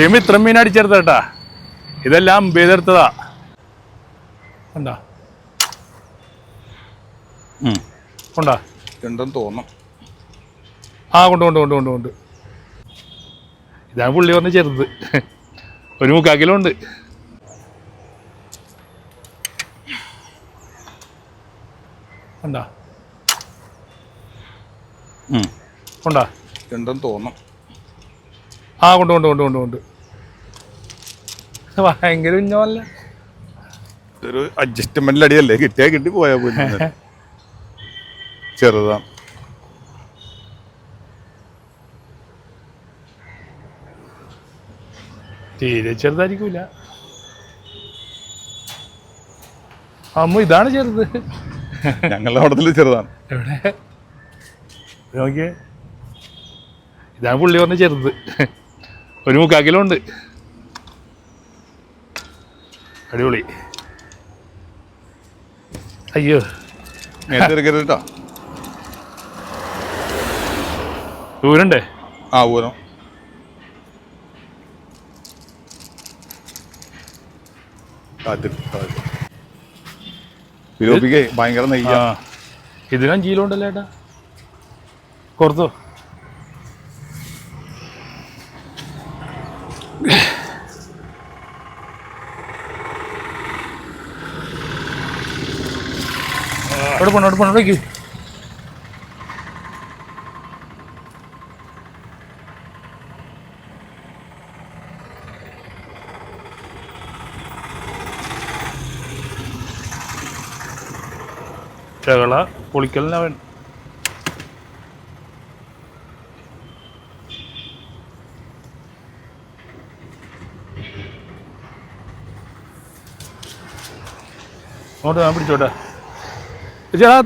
Team ഇത്രയും മീൻ അടിച്ചെടുത്തേട്ടാ ഇതെല്ലാം ചെയ്തെടുത്തതാ ഉണ്ടാ കൊണ്ടാ? ഉണ്ടെന്ന് തോന്നും. ആ കൊണ്ട് കൊണ്ട് കൊണ്ട് കൊണ്ട് കൊണ്ട്. ഇതാണ് പുള്ളി പറഞ്ഞ ചെറുത് ഒരു മുക്കാൽ കിലോ ഉണ്ട്. ഉണ്ടാ ഉണ്ടാ ഉണ്ടെന്ന് തോന്നും. ആ കൊണ്ട് കൊണ്ട് കൊണ്ട് കൊണ്ട് കൊണ്ട് ഭയങ്കര ഒരു അഡ്ജസ്റ്റ്മെന്റിൽ അടിയല്ലേ? കിട്ടിയാ കിട്ടി പോയാ പോയി ചെറുതാ. തീരെ ചെറുതായിരിക്കൂല. അമ്മ ഇതാണ് ചെറുത്. ഞങ്ങളുടെ അവിടത്തിൽ ചെറുതാണ്. എവിടെ? നോക്കിയേ. ഇതാണ് പുള്ളി പറഞ്ഞ ചെറുത്. ഒരു മുക്കാൽ കിലോ ഉണ്ട്. അടിപൊളി. അയ്യോ. എടുക്കരുത് കേട്ടോ. ദൂരണ്ടേ? ആ ഊരം. ഭയങ്കര നെയ്യാ. ഇതിനും ഉണ്ടല്ലോ ഏട്ടാ? കൊടുത്തോ അവിടെ പോണ? അവിടെ പോണ? അവിടേക്ക് ചകള പൊളിക്കലിനവൻ. അങ്ങോട്ട് ഞാൻ പിടിച്ചോട്ടെ. ചേട്ടാ